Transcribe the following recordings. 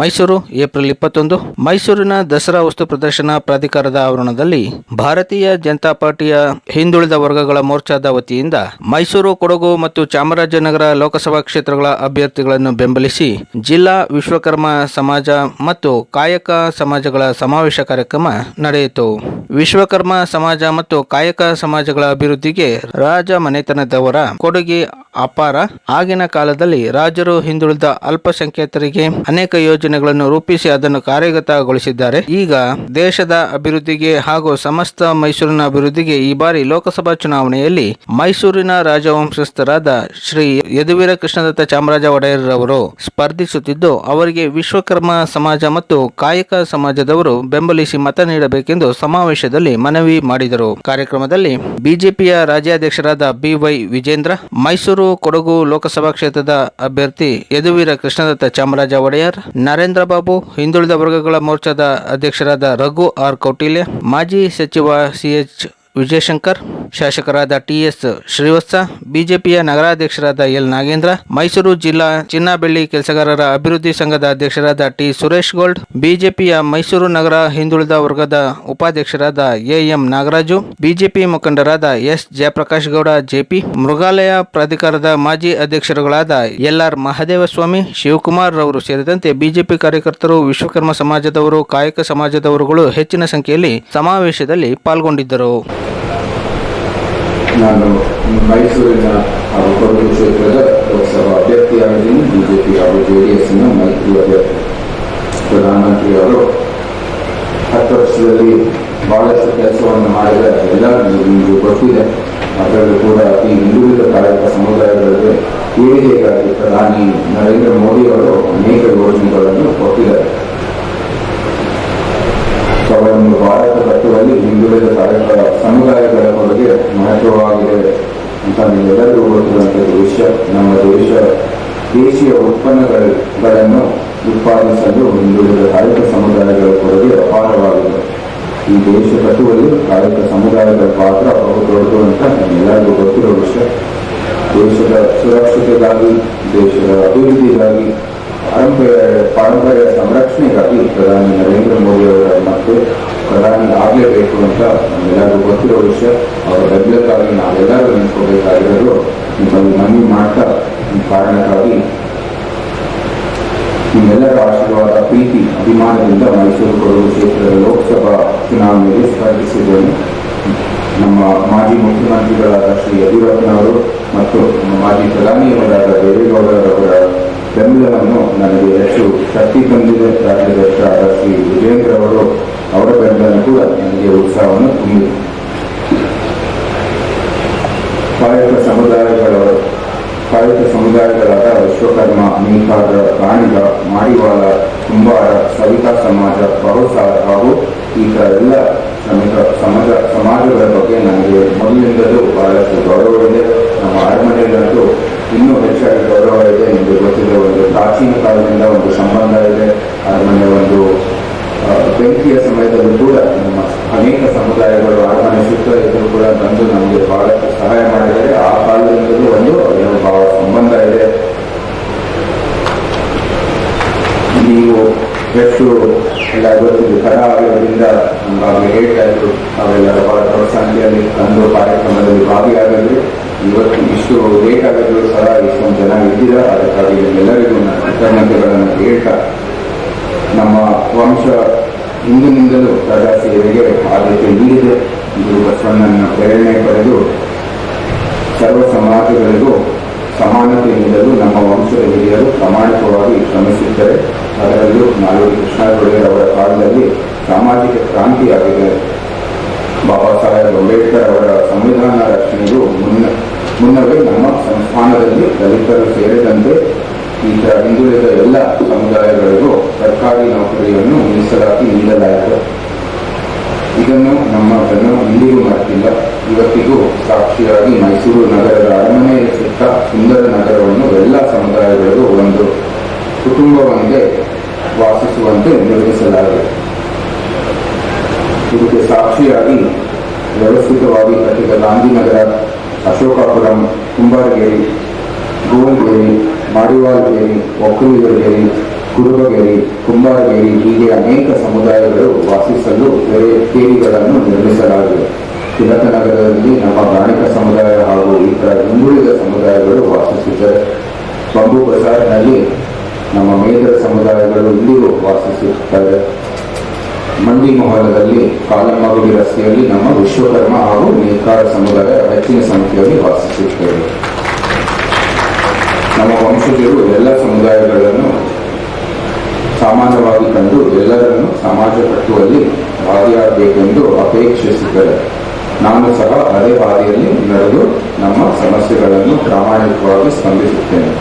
Mysuru, April ಇಪ್ಪತ್ತೊಂದು. ಮೈಸೂರಿನ ದಸರಾ ವಸ್ತು ಪ್ರದರ್ಶನ ಪ್ರಾಧಿಕಾರದ ಆವರಣದಲ್ಲಿ ಭಾರತೀಯ ಜನತಾ ಪಾರ್ಟಿಯ ಹಿಂದುಳಿದ ವರ್ಗಗಳ ಮೋರ್ಚಾದ ವತಿಯಿಂದ ಮೈಸೂರು, ಕೊಡಗು ಮತ್ತು ಚಾಮರಾಜನಗರ ಲೋಕಸಭಾ ಕ್ಷೇತ್ರಗಳ ಅಭ್ಯರ್ಥಿಗಳನ್ನು ಬೆಂಬಲಿಸಿ ಜಿಲ್ಲಾ ವಿಶ್ವಕರ್ಮ ಸಮಾಜ ಮತ್ತು ಕಾಯಕ ಸಮಾಜಗಳ ಸಮಾವೇಶ ಕಾರ್ಯಕ್ರಮ ನಡೆಯಿತು. ವಿಶ್ವಕರ್ಮ ಸಮಾಜ ಮತ್ತು ಕಾಯಕ ಸಮಾಜಗಳ ಅಭಿವೃದ್ಧಿಗೆ ರಾಜ ಮನೆತನದವರ ಕೊಡುಗೆ ಅಪಾರ. ಆಗಿನ ಕಾಲದಲ್ಲಿ ರಾಜರು ಹಿಂದುಳಿದ ಅಲ್ಪಸಂಖ್ಯಾತರಿಗೆ ಅನೇಕ ಯೋಜನೆಗಳನ್ನು ರೂಪಿಸಿ ಅದನ್ನು ಕಾರ್ಯಗತಗೊಳಿಸಿದ್ದಾರೆ. ಈಗ ದೇಶದ ಅಭಿವೃದ್ಧಿಗೆ ಹಾಗೂ ಸಮಸ್ತ ಮೈಸೂರಿನ ಅಭಿವೃದ್ಧಿಗೆ ಈ ಬಾರಿ ಲೋಕಸಭಾ ಚುನಾವಣೆಯಲ್ಲಿ ಮೈಸೂರಿನ ರಾಜವಂಶಸ್ಥರಾದ ಶ್ರೀ ಯದುವೀರ ಕೃಷ್ಣದತ್ತ ಚಾಮರಾಜ ಒಡೆಯರ್ ಅವರು ಸ್ಪರ್ಧಿಸುತ್ತಿದ್ದು, ಅವರಿಗೆ ವಿಶ್ವಕರ್ಮ ಸಮಾಜ ಮತ್ತು ಕಾಯಕ ಸಮಾಜದವರು ಬೆಂಬಲಿಸಿ ಮತ ನೀಡಬೇಕೆಂದು ಸಮಾವೇಶದಲ್ಲಿ ಮನವಿ ಮಾಡಿದರು. ಕಾರ್ಯಕ್ರಮದಲ್ಲಿ ಬಿಜೆಪಿಯ ರಾಜ್ಯಾಧ್ಯಕ್ಷರಾದ ಬಿವೈ ವಿಜೇಂದ್ರ, ಮೈಸೂರು ಕೊಡಗು ಲೋಕಸಭಾ ಕ್ಷೇತ್ರದ ಅಭ್ಯರ್ಥಿ ಯದುವೀರ ಕೃಷ್ಣದತ್ತ ಚಾಮರಾಜ ಒಡೆಯರ್ ನರೇಂದ್ರ ಬಾಬು ಹಿಂದುಳಿದ ವರ್ಗಗಳ ಮೋರ್ಚಾದ ಅಧ್ಯಕ್ಷರಾದ ರಘು ಆರ್ ಕೌಟಿಲ್ಯ ಮಾಜಿ ಸಚಿವ ಸಿಎಚ್ ವಿಜಯಶಂಕರ್, ಶಾಸಕರಾದ ಟಿಎಸ್ ಶ್ರೀವತ್ಸ, ಬಿಜೆಪಿಯ ನಗರಾಧ್ಯಕ್ಷರಾದ ಎಲ್. ನಾಗೇಂದ್ರ, ಮೈಸೂರು ಜಿಲ್ಲಾ ಚಿನ್ನ ಬೆಳ್ಳಿ ಕೆಲಸಗಾರರ ಅಭಿವೃದ್ಧಿ ಸಂಘದ ಅಧ್ಯಕ್ಷರಾದ ಟಿ. ಸುರೇಶ್ ಗೋಲ್ಡ್, ಬಿಜೆಪಿಯ ಮೈಸೂರು ನಗರ ಹಿಂದುಳಿದ ವರ್ಗದ ಉಪಾಧ್ಯಕ್ಷರಾದ ಎಎಂ ನಾಗರಾಜು, ಬಿಜೆಪಿ ಮುಖಂಡರಾದ ಎಸ್. ಜಯಪ್ರಕಾಶ್ ಗೌಡ, ಜೆಪಿ ಮೃಗಾಲಯ ಪ್ರಾಧಿಕಾರದ ಮಾಜಿ ಅಧ್ಯಕ್ಷರುಗಳಾದ ಎಲ್ಆರ್ ಮಹದೇವಸ್ವಾಮಿ, ಶಿವಕುಮಾರ್ ರವರು ಸೇರಿದಂತೆ ಬಿಜೆಪಿ ಕಾರ್ಯಕರ್ತರು, ವಿಶ್ವಕರ್ಮ ಸಮಾಜದವರು, ಕಾಯಕ ಸಮಾಜದವರುಗಳು ಹೆಚ್ಚಿನ ಸಂಖ್ಯೆಯಲ್ಲಿ ಸಮಾವೇಶದಲ್ಲಿ ಪಾಲ್ಗೊಂಡಿದ್ದರು. ನಾನು ಮೈಸೂರಿನ ಕೊಡಗು ಕ್ಷೇತ್ರದ ಲೋಕಸಭಾ ಅಭ್ಯರ್ಥಿಯಾಗಿದ್ದೀನಿ. ಬಿಜೆಪಿ ಹಾಗೂ ಜೆ ಡಿ ಎಸ್ನ ಮೈತ್ರಿ ಅಭ್ಯರ್ಥಿ ಪ್ರಧಾನಮಂತ್ರಿಯವರು ಹತ್ತು ವರ್ಷದಲ್ಲಿ ಬಹಳಷ್ಟು ಕೆಲಸವನ್ನು ಮಾಡಿದ ಎಲ್ಲ ನಿಮಗೂ ಗೊತ್ತಿದೆ. ಅದರಲ್ಲೂ ಕೂಡ ಈ ಹಿಂದುಳಿದ ಕಾಯಕ ಸಮುದಾಯಗಳಿಗೆ ಏಳಿಗೆಗಾಗಿ ಪ್ರಧಾನಿ ನರೇಂದ್ರ ಮೋದಿ ಅವರು ಅನೇಕ ಯೋಜನೆಗಳನ್ನು ಕೊಟ್ಟಿದ್ದಾರೆ. ಅವರನ್ನು ಭಾರತ ಕಟ್ಟುವಲ್ಲಿ ಹಿಂದುಳಿದ ಸಮುದಾಯಗಳ ಕೊಡುಗೆ ಮಹತ್ವವಾಗಿದೆ ಅಂತ ನೀವೆಲ್ಲರೂ ಗೊತ್ತಿರುವಂತಹ ವಿಷಯ ನಮ್ಮ ದೇಶ, ದೇಶೀಯ ಉತ್ಪನ್ನಗಳನ್ನು ಉತ್ಪಾದಿಸಲು ಹಿಂದುಳಿದ ಕಾಯಕ ಸಮುದಾಯಗಳ ಕೊಡುಗೆ ಅಪಾರವಾಗಿದೆ. ಈ ದೇಶ ಕಟ್ಟುವಲ್ಲಿ ಕಾಯಕ ಸಮುದಾಯಗಳ ಪಾತ್ರ ಬಹು ದೊಡ್ಡದು ಅಂತ ನಮ್ಮೆಲ್ಲರಿಗೂ ಗೊತ್ತಿರೋ ವಿಷಯ. ದೇಶದ ಸುರಕ್ಷತೆಗಾಗಿ, ದೇಶದ ಅಭಿವೃದ್ಧಿಗಾಗಿ ಪಾರಂಪರ್ಯ ಪಾರಂಪರ್ಯ ಸಂರಕ್ಷಣೆಗಾಗಿ ಪ್ರಧಾನಿ ನರೇಂದ್ರ ಮೋದಿ ಅವರ ಮತ್ತು ಪ್ರಧಾನಿ ಆಗಲೇಬೇಕು ಅಂತ ನಮಗೆಲ್ಲರೂ ಗೊತ್ತಿರೋ ವಿಷಯ. ಅವರ ಬೆಂಬಲಕ್ಕಾಗಿ ನಾವೆಲ್ಲರೂ ನೆನೆಸ್ಕೋಬೇಕಾಗಿರೋದು ನಿಮ್ಮಲ್ಲಿ ಮನವಿ ಮಾಡ್ತಾ ಈ ಕಾರಣಕ್ಕಾಗಿ ನಿಮ್ಮೆಲ್ಲರ ಆಶೀರ್ವಾದ, ಪ್ರೀತಿ, ಅಭಿಮಾನದಿಂದ ಮೈಸೂರು ಕೊಡಗು ಕ್ಷೇತ್ರದ ಲೋಕಸಭಾ ಚುನಾವಣೆಗೆ ಸ್ಪರ್ಧಿಸಿದ್ದೇನೆ. ನಮ್ಮ ಮಾಜಿ ಮುಖ್ಯಮಂತ್ರಿಗಳಾದ ಶ್ರೀ ಯಡಿಯೂರಪ್ಪನವರು ಮತ್ತು ಮಾಜಿ ಪ್ರಧಾನಿಯವರಾದ ದೇವೇಗೌಡರವರ ಬೆಂಬಲವನ್ನು ನನಗೆ ಹೆಚ್ಚು ಶಕ್ತಿ ತಂದಿದೆ. ರಾಜ್ಯಾಧ್ಯಕ್ಷರಾದ ಶ್ರೀ ವಿಜೇಂದ್ರ ಅವರು ಅವರ ಬೆಂಬಲ ಕೂಡ ನನಗೆ ಉತ್ಸಾಹವನ್ನು ತುಂಬಿದೆ ಕಾಯಕ ಸಮುದಾಯಗಳ ಕಾಯಕ ಸಮುದಾಯಗಳಾದ ವಿಶ್ವಕರ್ಮ ನೇಕಾರ ಪ್ರಾಣಿಗ ಮಾಡಿವಾಳ ಕುಂಬಾರ, ಸವಿತಾ ಸಮಾಜ ಬಹುಸಾರ ಹಾಗೂ ಈ ಎಲ್ಲ ಶ್ರಮಿಕ ಸಮಾಜ, ಸಮಾಜಗಳ ಬಗ್ಗೆ ನನಗೆ ಮೊದಲಿನಿಂದಲೂ ಬಹಳಷ್ಟು ಗೌರವವಿದೆ. ನಮ್ಮ ಅರಮನೆಯಲ್ಲಂತೂ ಇನ್ನೂ ಹೆಚ್ಚಾಗಿ ಗೌರವ ಇದೆ ನಿಮಗೆ ಗೊತ್ತಿದೆ ಒಂದು ಪ್ರಾಚೀನ ಕಾಲದಿಂದ ಒಂದು ಸಂಬಂಧ ಇದೆ ಅರಮನೆ ಒಂದು ಆ, ಬೆಂಕಿಯ ಸಮಯದಲ್ಲೂ ಕೂಡ ನಮ್ಮ ಅನೇಕ ಸಮುದಾಯಗಳು ಅರಮನೆ ಸುತ್ತ ಇದ್ರೂ ಕೂಡ ಬಂದು ನಮಗೆ ಬಹಳಷ್ಟು ಸಹಾಯ ಮಾಡಿದ್ದಾರೆ ಆ ಕಾಲದಿಂದಲೂ ಒಂದು ಏನೋ ಬಹಳ ಸಂಬಂಧ ಇದೆ ನೀವು ಎಷ್ಟು ಎಲ್ಲ ಗೊತ್ತಿದೆ ಕರ ಆಗೋದ್ರಿಂದ ನಮ್ಗೆ ಹೇಳ್ತಾ ಇದ್ರು ಅವೆಲ್ಲರ ಬಹಳ ತಂದು ಕಾರ್ಯಕ್ರಮದಲ್ಲಿ ಭಾಗಿಯಾಗಲಿ ಇವತ್ತು ಇಷ್ಟು ಲೇಟ್ ಆಗಿದ್ರು ಸಹ ಇಷ್ಟೊಂದು ಜನ ಇದ್ದೀರಾ? ಅದಕ್ಕಾಗಿ ಎಲ್ಲರಿಗೂ ನಾನು ಕೃತಜ್ಞತೆಗಳನ್ನು ಹೇಳ್ತಾ ನಮ್ಮ ವಂಶ ಹಿಂದಿನಿಂದಲೂ ಪ್ರಜಾ ಸೇವೆಗೆ ಆದ್ಯತೆ ನೀಡಿದೆ. ಇದು ಬಸವಣ್ಣನ ಪ್ರೇರಣೆ ಪಡೆದು ಸರ್ವ ಸಮಾಜಗಳಿಗೂ ಸಮಾನತೆ ನೀಡಲು ನಮ್ಮ ವಂಶದ ಹಿರಿಯರು ಪ್ರಾಮಾಣಿಕವಾಗಿ ಶ್ರಮಿಸುತ್ತಾರೆ ಅದರಲ್ಲೂ ನಾಲ್ವರು ಕೃಷ್ಣಗೌಡಯ್ಯ ಅವರ ಕಾಲದಲ್ಲಿ ಸಾಮಾಜಿಕ ಕ್ರಾಂತಿಯಾಗಿದೆ. ಬಾಬಾ ಸಾಹೇಬ್ ಅಂಬೇಡ್ಕರ್ ಅವರ ಸಂವಿಧಾನ ರಕ್ಷಣೆಗೂ ಮುನ್ನ, ಮುನ್ನವೇ ನಮ್ಮ ಸಂಸ್ಥಾನದಲ್ಲಿ ದಲಿತರು ಸೇರಿದಂತೆ ಈಗ ಹಿಂದುಳಿದ ಎಲ್ಲ ಸಮುದಾಯಗಳಿಗೂ ಸರ್ಕಾರಿ ನೌಕರಿಯನ್ನು ಮೀಸಲಾತಿ ನೀಡಲಾಯಿತು. ಇದನ್ನು ನಮ್ಮ ಜನ ಇಂದಿಗೂ ಮರೆತಿಲ್ಲ. ಇವತ್ತಿಗೂ ಸಾಕ್ಷಿಯಾಗಿ ಮೈಸೂರು ನಗರದ ಅರಮನೆಯ ಸುತ್ತ ಸುಂದರ ನಗರವನ್ನು ಎಲ್ಲ ಸಮುದಾಯಗಳಿಗೂ ಒಂದು ಕುಟುಂಬವೊಂದೇ ವಾಸಿಸುವಂತೆ ನಿರ್ಮಿಸಲಾಗಿದೆ. ಇದಕ್ಕೆ ಸಾಕ್ಷಿಯಾಗಿ ವ್ಯವಸ್ಥಿತವಾಗಿ ಕಟ್ಟಿದ ಗಾಂಧಿನಗರ ಅಶೋಕಾಪುರಂ, ಕುಂಬಾರಗೇರಿ ಗೋವಲ್ಗೇರಿ ಮಾಡಿವಾಲ್ಗೇರಿ ಒಕ್ಕಲಿಗರಗೇರಿ, ಕುರುಬಗೇರಿ, ಕುಂಬಾರಗೇರಿ ಹೀಗೆ ಅನೇಕ ಸಮುದಾಯಗಳು ವಾಸಿಸಲು ಬೇರೆ ಕೇರಿಗಳನ್ನು ನಿರ್ಮಿಸಲಾಗಿದೆ. ತಿಲಕನಗರದಲ್ಲಿ ನಮ್ಮ ಗಾಣಿಕ ಸಮುದಾಯ ಹಾಗೂ ಇತರ ಹಿಂದುಳಿದ ಸಮುದಾಯಗಳು ವಾಸಿಸಿದ್ದಾರೆ ಬಂಬು ಬಜಾರ್ನಲ್ಲಿ ನಮ್ಮ ಮೇಧರ ಸಮುದಾಯಗಳು ಇಲ್ಲಿಯೂ ವಾಸಿಸುತ್ತಾರೆ. ಮಂಡಿ ಮೊಹಲದಲ್ಲಿ ಕಾಲಮಾಗುಡಿ ರಸ್ತೆಯಲ್ಲಿ ನಮ್ಮ ವಿಶ್ವಕರ್ಮ ಹಾಗೂ ನೇಕಾರ ಸಮುದಾಯ ಹೆಚ್ಚಿನ ಸಂಖ್ಯೆಯಲ್ಲಿ ವಾಸಿಸುತ್ತೇವೆ. ನಮ್ಮ ವಂಶಜರು ಎಲ್ಲ ಸಮುದಾಯಗಳನ್ನು ಸಾಮಾನ್ಯವಾಗಿ ಕಂಡು ಎಲ್ಲರನ್ನು ಸಮಾಜ ಕಟ್ಟುವಲ್ಲಿ ಭಾಗಿಯಾಗಬೇಕೆಂದು ಅಪೇಕ್ಷಿಸಿದ್ದಾರೆ ನಾನು ಸಹ ಅದೇ ಹಾದಿಯಲ್ಲಿ ನಡೆದು ನಮ್ಮ ಸಮಸ್ಯೆಗಳನ್ನು ಪ್ರಾಮಾಣಿಕವಾಗಿ ಸ್ಪಂದಿಸುತ್ತೇನೆ.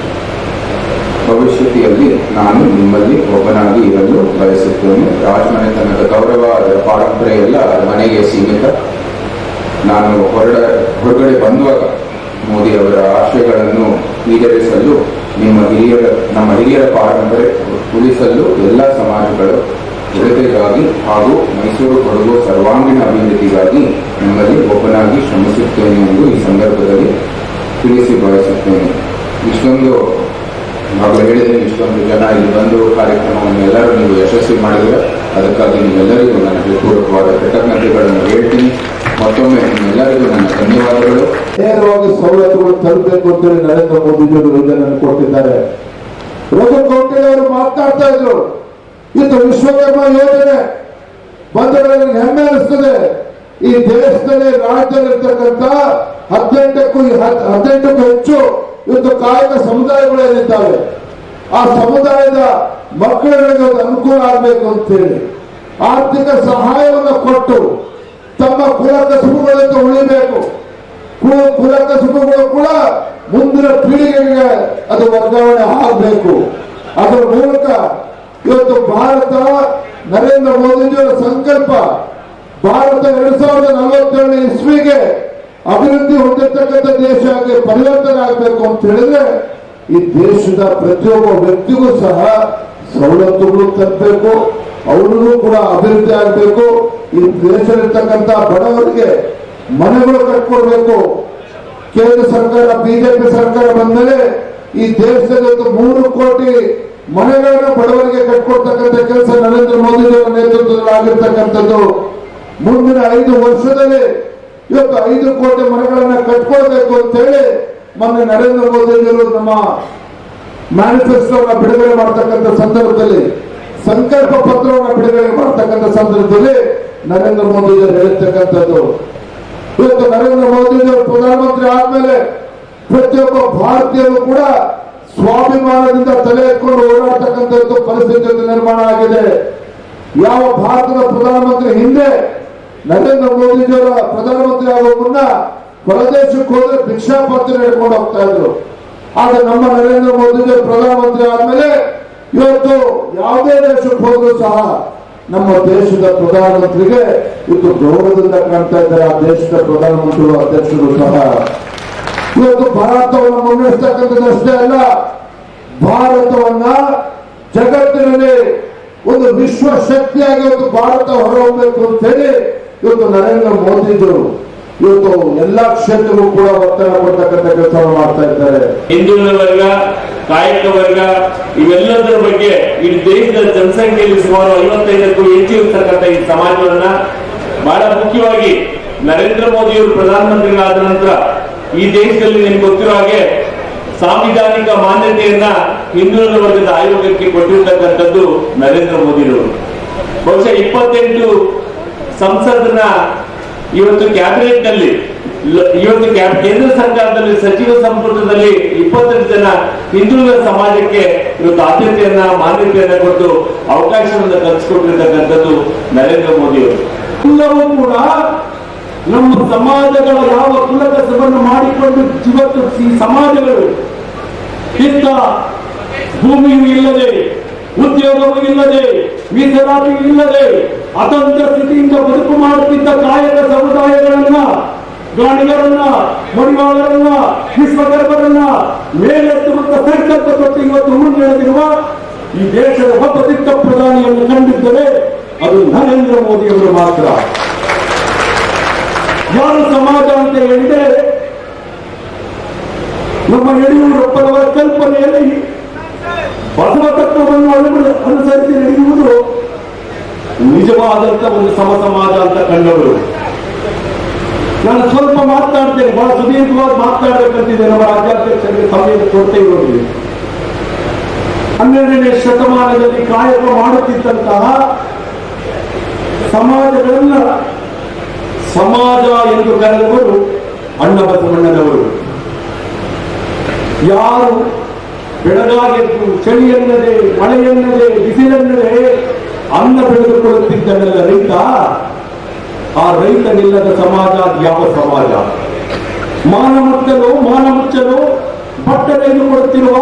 ಭವಿಷ್ಯತಿಯಲ್ಲಿ ನಾನು ನಿಮ್ಮಲ್ಲಿ ಒಬ್ಬನಾಗಿ ಇರಲು ಬಯಸುತ್ತೇನೆ. ರಾಜಮನೆತನದ ಗೌರವ ಅದರ ಪಾರಂಪರೆ ಎಲ್ಲ ಮನೆಗೆ ಸೀಮಿತ. ನಾನು ಹೊರಡ, ಹೊರಗಡೆ ಬಂದಾಗ ಮೋದಿ ಅವರ ಆಶಯಗಳನ್ನು ಈಡೇರಿಸಲು, ನಿಮ್ಮ ಹಿರಿಯರ, ನಮ್ಮ ಹಿರಿಯರ ಪಾರಂಪರೆ ಉಳಿಸಲು ಎಲ್ಲ ಸಮಾಜಗಳು ಜೊತೆಗಾಗಿ ಹಾಗೂ ಮೈಸೂರು ಕೊಡಗು ಸರ್ವಾಂಗೀಣ ಅಭಿವೃದ್ಧಿಗಾಗಿ ನಿಮ್ಮಲ್ಲಿ ಒಬ್ಬನಾಗಿ ಶ್ರಮಿಸುತ್ತೇನೆ ಎಂದು ಈ ಸಂದರ್ಭದಲ್ಲಿ ತಿಳಿಸಿ ಬಯಸುತ್ತೇನೆ. ಇಷ್ಟೊಂದು ಆಗಲೇ ಹೇಳಿದ್ರೆ ಇಷ್ಟೊಂದು ಜನ ಇಲ್ಲಿ ಬಂದು ಕಾರ್ಯಕ್ರಮವನ್ನು ಎಲ್ಲರೂ ನೀವು ಯಶಸ್ವಿ ಮಾಡಿದ್ರೆ ಅದಕ್ಕಾಗಿ ನಿಮ್ಮೆಲ್ಲರಿಗೂ ನನ್ನ ಹೃತ್ಪೂರ್ವಕವಾದ ಕೃತಜ್ಞತೆಗಳನ್ನು ಹೇಳ್ತೀನಿ. ಮತ್ತೊಮ್ಮೆ ನಿಮ್ಮೆಲ್ಲರಿಗೂ ನನ್ನ ಧನ್ಯವಾದಗಳು. ನೇರವಾಗಿ ಸವಲತ್ತುಗಳು ತರಬೇಕು ಅಂತೇಳಿ ನರೇಂದ್ರ ಮೋದಿಜಿಯವರು ಯೋಜನೆಯನ್ನು ಕೊಟ್ಟಿದ್ದಾರೆ. ಅವರು ಮಾತನಾಡ್ತಾ ಇದ್ರು. ಇದು ವಿಶ್ವಕರ್ಮ ಯೋಜನೆ. ಬಂದವರಲ್ಲಿ ಹೆಮ್ಮೆ ಅನಿಸ್ತದೆ. ಈ ದೇಶದಲ್ಲಿ ರಾಜ್ಯದಲ್ಲಿರ್ತಕ್ಕಂಥ ಹದಿನೆಂಟಕ್ಕೂ ಹದ್- ಹದಿನೆಂಟಕ್ಕೂ ಹೆಚ್ಚು ಇವತ್ತು ಕಾಯಕ ಸಮುದಾಯಗಳೇನಿದ್ದಾವೆ ಆ ಸಮುದಾಯದ ಮಕ್ಕಳುಗಳಿಗೆ ಅನುಕೂಲ ಆಗಬೇಕು ಅಂತ ಹೇಳಿ. ಆರ್ಥಿಕ ಸಹಾಯವನ್ನು ಕೊಟ್ಟು ತಮ್ಮ ಕುಲ ಕಸುಬುಗಳಿಂದ ಉಳಿಬೇಕು. ಕುಲ ಕಸುಬುಗಳು ಕೂಡ ಮುಂದಿನ ಪೀಳಿಗೆಗೆ ಅದು ವರ್ಗಾವಣೆ ಆಗಬೇಕು. ಅದರ ಮೂಲಕ ಇವತ್ತು ಭಾರತ ನರೇಂದ್ರ ಮೋದಿಜಿಯವರ ಸಂಕಲ್ಪ, ಭಾರತ ಎರಡ್ ಸಾವಿರದ ನಲವತ್ತೇಳನೇ ಇಸ್ವಿಗೆ ಅಭಿವೃದ್ಧಿ ಹೊಂದಿರ್ತಕ್ಕಂಥ ದೇಶ ಆಗಿ ಪರಿವರ್ತನೆ ಆಗಬೇಕು ಅಂತ ಹೇಳಿದ್ರೆ, ಈ ದೇಶದ ಪ್ರತಿಯೊಬ್ಬ ವ್ಯಕ್ತಿಗೂ ಸಹ ಸವಲತ್ತುಗಳು ತರಬೇಕು, ಅವರಿಗೂ ಕೂಡ ಅಭಿವೃದ್ಧಿ ಆಗಬೇಕು. ಈ ದೇಶದಲ್ಲಿರ್ತಕ್ಕಂಥ ಬಡವರಿಗೆ ಮನೆಗಳು ಕಟ್ಕೊಡ್ಬೇಕು. ಕೇಂದ್ರ ಸರ್ಕಾರ, ಬಿಜೆಪಿ ಸರ್ಕಾರ ಬಂದರೆ ಈ ದೇಶದಲ್ಲಿ ಒಂದು ಮೂರು ಕೋಟಿ ಮನೆಗಳನ್ನು ಬಡವರಿಗೆ ಕಟ್ಕೊಡ್ತಕ್ಕಂಥ ಕೆಲಸ ನರೇಂದ್ರ ಮೋದಿ ಅವರ ನೇತೃತ್ವದಲ್ಲಿ ಆಗಿರ್ತಕ್ಕಂಥದ್ದು ಮುಂದಿನ ಐದು ವರ್ಷದಲ್ಲಿ ಇವತ್ತು ಐದು ಕೋಟಿ ಮನೆಗಳನ್ನ ಕಟ್ಕೊಳ್ಬೇಕು ಅಂತ ಹೇಳಿ ಮೊನ್ನೆ ನರೇಂದ್ರ ಮೋದಿ ನಮ್ಮ ಮ್ಯಾನಿಫೆಸ್ಟೋನ ಬಿಡುಗಡೆ ಮಾಡ್ತಕ್ಕಂಥ ಸಂದರ್ಭದಲ್ಲಿ ಸಂಕಲ್ಪ ಪತ್ರವನ್ನು ಬಿಡುಗಡೆ ಮಾಡ್ತಕ್ಕಂಥ ಸಂದರ್ಭದಲ್ಲಿ ನರೇಂದ್ರ ಮೋದಿ ಅವರು ಹೇಳ್ತಕ್ಕಂಥದ್ದು ಇವತ್ತು ನರೇಂದ್ರ ಮೋದಿ ಅವರು ಪ್ರಧಾನಮಂತ್ರಿ ಆದ್ಮೇಲೆ ಪ್ರತಿಯೊಬ್ಬ ಭಾರತೀಯರು ಕೂಡ ಸ್ವಾಭಿಮಾನದಿಂದ ತಲೆ ಎತ್ಕೊಂಡು ಓಡಾಡ್ತಕ್ಕಂಥದ್ದು ಪರಿಸ್ಥಿತಿ ನಿರ್ಮಾಣ ಆಗಿದೆ. ಯಾವ ಭಾರತದ ಪ್ರಧಾನಮಂತ್ರಿ ಹಿಂದೆ ನರೇಂದ್ರ ಮೋದಿಜಿಯವರ ಪ್ರಧಾನಮಂತ್ರಿ ಆಗುವ ಮುನ್ನ ಹೊರದೇಶಕ್ಕೆ ಹೋದ್ರೆ ಭಿಕ್ಷಾಪತ್ರ ಹೇಳ್ಕೊಂಡು ಹೋಗ್ತಾ ಇದ್ರು. ಆದ್ರೆ ನಮ್ಮ ನರೇಂದ್ರ ಮೋದಿಜಿಯವರು ಪ್ರಧಾನಮಂತ್ರಿ ಆದ್ಮೇಲೆ ಇವತ್ತು ಯಾವುದೇ ದೇಶಕ್ಕೆ ಹೋದ್ರು ಸಹ ನಮ್ಮ ದೇಶದ ಪ್ರಧಾನಮಂತ್ರಿಗೆ ಇದು ಗೌರವದಿಂದ ಕಾಣ್ತಾ ಇದ್ದಾರೆ ಆ ದೇಶದ ಪ್ರಧಾನಮಂತ್ರಿಗಳು ಅಧ್ಯಕ್ಷರು ಸಹ. ಇವತ್ತು ಭಾರತವನ್ನು ಮುನ್ನಡೆಸ್ತಕ್ಕಂಥದ್ದು ಅಷ್ಟೇ ಅಲ್ಲ, ಭಾರತವನ್ನ ಜಗತ್ತಿನಲ್ಲಿ ಒಂದು ವಿಶ್ವ ಶಕ್ತಿಯಾಗಿ ಒಂದು ಭಾರತ ಹೊರಹೊಮ್ಮಬೇಕು ಅಂತ ಹೇಳಿ ಇವತ್ತು ನರೇಂದ್ರ ಮೋದಿ ಇದ್ರು ಇವತ್ತು ಎಲ್ಲಾ ಕ್ಷೇತ್ರಗಳು ಕೂಡ ಒತ್ತಡ ಕೊಡ್ತಕ್ಕಂಥ ಕೆಲಸವನ್ನು ಮಾಡ್ತಾ ಇದ್ದಾರೆ. ಹಿಂದುಳಿದ ವರ್ಗ, ಕಾಯಕ ವರ್ಗ, ಇವೆಲ್ಲದರ ಬಗ್ಗೆ ಇಡೀ ದೇಶದ ಜನಸಂಖ್ಯೆಯಲ್ಲಿ ಸುಮಾರು ಐವತ್ತೈದಕ್ಕೂ ಹೆಚ್ಚು ಇರ್ತಕ್ಕಂಥ ಈ ಸಮಾಜವನ್ನ ಬಹಳ ಮುಖ್ಯವಾಗಿ ನರೇಂದ್ರ ಮೋದಿಯವರು ಪ್ರಧಾನಮಂತ್ರಿಗಳಾದ ನಂತರ ಈ ದೇಶದಲ್ಲಿ ನಿಮ್ಗೆ ಗೊತ್ತಿರೋ ಹಾಗೆ ಸಾಂವಿಧಾನಿಕ ಮಾನ್ಯತೆಯನ್ನ ಹಿಂದುಳಿದ ವರ್ಗದ ಆಯೋಗಕ್ಕೆ ಕೊಟ್ಟಿರ್ತಕ್ಕಂಥದ್ದು ನರೇಂದ್ರ ಮೋದಿರವರು. ಬಹುಶಃ ಇಪ್ಪತ್ತೆಂಟು ಸಂಸದನ ಇವತ್ತು ಕ್ಯಾಬಿನೆಟ್ನಲ್ಲಿ ಇವತ್ತು ಕೇಂದ್ರ ಸರ್ಕಾರದಲ್ಲಿ ಸಚಿವ ಸಂಪುಟದಲ್ಲಿ ಇಪ್ಪತ್ತೆಂಟು ಜನ ಹಿಂದುಳಿದ ಸಮಾಜಕ್ಕೆ ಇವತ್ತು ಆದ್ಯತೆಯನ್ನ, ಮಾನ್ಯತೆಯನ್ನ ಕೊಟ್ಟು ಅವಕಾಶವನ್ನು ಕಲ್ಪಿಸಿಕೊಟ್ಟಿರ್ತಕ್ಕಂಥದ್ದು ನರೇಂದ್ರ ಮೋದಿ ಅವರು. ಕೂಡ ನಮ್ಮ ಸಮಾಜಗಳ ಯಾವ ಕುಲಕಸವನ್ನು ಮಾಡಿಕೊಂಡು ಇವತ್ತು ಈ ಸಮಾಜಗಳು ಇತ್ತ ಭೂಮಿಯೂ ಇಲ್ಲದೆ ಉದ್ಯೋಗವೂ ಇಲ್ಲದೆ ಮೀಸಲಾತಿ ಇಲ್ಲದೆ ಅತಂತ್ರ ಸ್ಥಿತಿಯಿಂದ ಬದುಕು ಮಾಡುತ್ತಿದ್ದ ಕಾಯಕ ಸಮುದಾಯಗಳನ್ನ ಗಾಣಿಗರನ್ನ ಮಡಿವಾಳರನ್ನ, ವಿಶ್ವಕರ್ಮರನ್ನ ಮೇಲೆತ್ತುವಂತ ಸಂಕಲ್ಪ ತೊಟ್ಟು ಇವತ್ತು ಮುನ್ನಡೆದಿರುವ ಈ ದೇಶದ ಒಬ್ಬ ದಿಟ್ಟ ಪ್ರಧಾನಿಯನ್ನು ಕಂಡಿದ್ದರೆ ಅದು ನರೇಂದ್ರ ಮೋದಿಯವರು ಮಾತ್ರ. ಯಾರು ಸಮಾಜ ಅಂತ ಹೇಳಿದರೆ ನಮ್ಮ ಯಡಿಯೂರಪ್ಪನವರ ಕಲ್ಪನೆಯಲ್ಲಿ ಬಸವ ತತ್ವವನ್ನು ಅನುಸರಿಸಿ ನಡೆಯುವುದು ನಿಜವಾದಂತ ಒಂದು ಸಮ ಸಮಾಜ ಅಂತ ಕಂಡವರು. ನಾನು ಸ್ವಲ್ಪ ಮಾತನಾಡ್ತೇನೆ ಬಹಳ ಸುದೀರ್ಘವಾಗಿ ಮಾತನಾಡಬೇಕಂತಿದೆ ನಮ್ಮ ರಾಜ್ಯಾಧ್ಯಕ್ಷರಿಗೆ ಸಮಯ ಕೊಡ್ತೇ ಇರೋದು ಹನ್ನೆರಡನೇ ಶತಮಾನದಲ್ಲಿ ಕಾಯಕ ಮಾಡುತ್ತಿದ್ದಂತಹ ಸಮಾಜಗಳನ್ನ ಸಮಾಜ ಎಂದು ಕರೆದವರು ಅಣ್ಣ ಬಸವಣ್ಣನವರು ಯಾರು ಬೆಳಗಾಗೆದ್ದು ಚಳಿಯನ್ನದೆ, ಮಳೆಯನ್ನದೆ, ಬಿಸಿಲನ್ನದೆ ಅನ್ನ ಬೆಳೆದುಕೊಳ್ಳುತ್ತಿದ್ದನಲ್ಲ ರೈತ? ಆ ರೈತನಿಲ್ಲದ ಸಮಾಜ ಯಾವ ಸಮಾಜ? ಮಾನ ಮುಚ್ಚಲು ಮಾನ ಮುಚ್ಚಲು ಬಟ್ಟೆ ತೆಗೆದುಕೊಳ್ಳುತ್ತಿರುವ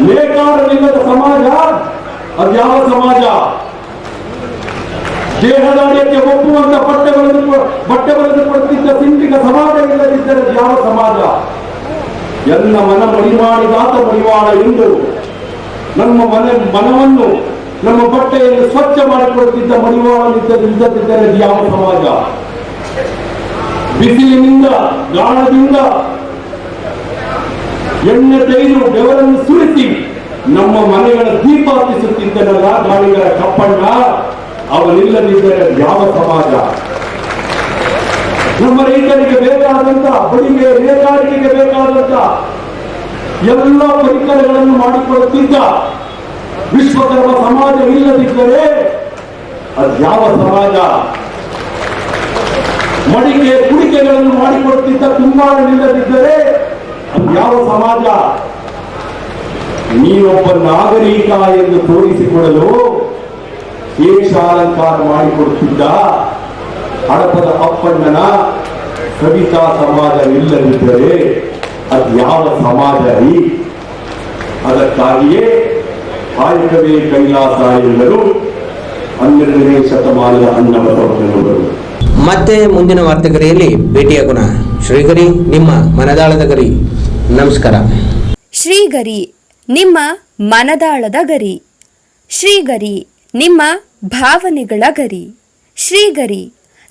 ನೇಕಾರನಿಲ್ಲದ ಸಮಾಜ? ಅದ್ಯಾವ ಸಮಾಜ? ದೇಹದಾಡಿಯಕ್ಕೆ ಒಪ್ಪುವಂತ ಬಟ್ಟೆ ಕೊ- ಬಟ್ಟೆ ಬರೆದುಕೊಳ್ಳುತ್ತಿದ್ದ ಸಿಂಪಿಗ ಸಮಾಜ ಇಲ್ಲದಿದ್ದರೆ ಯಾವ ಸಮಾಜ? ಎನ್ನ ಮನ ಮಡಿವಾಡಿದಾತ ಮಡಿವಾಡ ಎಂದು ನಮ್ಮ ಮನೆ, ಮನವನ್ನು, ನಮ್ಮ ಬಟ್ಟೆಯನ್ನು ಸ್ವಚ್ಛ ಮಾಡಿಕೊಳ್ಳುತ್ತಿದ್ದ ಮಡಿವಾಳನಿದ್ದದಿದ್ದರೆ ಅದು ಯಾವ ಸಮಾಜ? ಬಿಸಿಲಿನಿಂದ ಗಾಳದಿಂದ ಎಣ್ಣೆ ತೆಗೆದು ಬೆವರನ್ನು ಸುರಿಸಿ ನಮ್ಮ ಮನೆಗಳ ದೀಪ ಹತ್ತಿಸುತ್ತಿದ್ದನಲ್ಲ ಗಾಳಿಗಳ ಕಪ್ಪಣ್ಣ, ಅವನಿಲ್ಲದಿದ್ದರೆ ಯಾವ ಸಮಾಜ? ನಮ್ಮ ರೈತರಿಗೆ ಬೇಕಾದಂತಹ ಬಡಿಗೆ ನೇಕಾರಿಕೆಗೆ ಬೇಕಾದಂತ ಎಲ್ಲ ಪರಿಕರಗಳನ್ನು ಮಾಡಿಕೊಳ್ಳುತ್ತಿದ್ದ ವಿಶ್ವಕರ್ಮ ಸಮಾಜ ಇಲ್ಲದಿದ್ದರೆ ಅದ್ಯಾವ ಸಮಾಜ? ಮಡಿಕೆ ಕುಡಿಕೆಗಳನ್ನು ಮಾಡಿಕೊಡುತ್ತಿದ್ದ ಅದು ಯಾವ ಸಮಾಜ? ನೀವೊಬ್ಬ ನಾಗರಿಕ ಎಂದು ತೋರಿಸಿಕೊಡಲು ಕೇಶಾಲಂಕಾರ ಮಾಡಿಕೊಡುತ್ತಿದ್ದ ಹಡಪದ ಅಪ್ಪಣ್ಣನ ಕವಿತಾ ಸಮಾಜ ಇಲ್ಲದಿದ್ದರೆ ಅದ್ಯಾವ ಸಮಾಜ ರೀ? ಅದಕ್ಕಾಗಿಯೇ ಕಾಯಕವೇ ಕೈಲಾಸ ಎಂದರು ಹನ್ನೆರಡನೇ ಶತಮಾನದ ಅನ್ನಬಸವಣ್ಣನವರು ಮತ್ತೆ ಮುಂದಿನ ವಾರ್ತೆಗರಿಯಲ್ಲಿ ಭೇಟಿಯಾಗೋಣ ಶ್ರೀಗರಿ ನಿಮ್ಮ ಮನದಾಳದ ಗರಿ. ನಮಸ್ಕಾರ. ಶ್ರೀಗರಿ ನಿಮ್ಮ ಮನದಾಳದ ಗರಿ. ಶ್ರೀಗರಿ ನಿಮ್ಮ ಭಾವನೆಗಳ ಗರಿ. ಶ್ರೀಗರಿ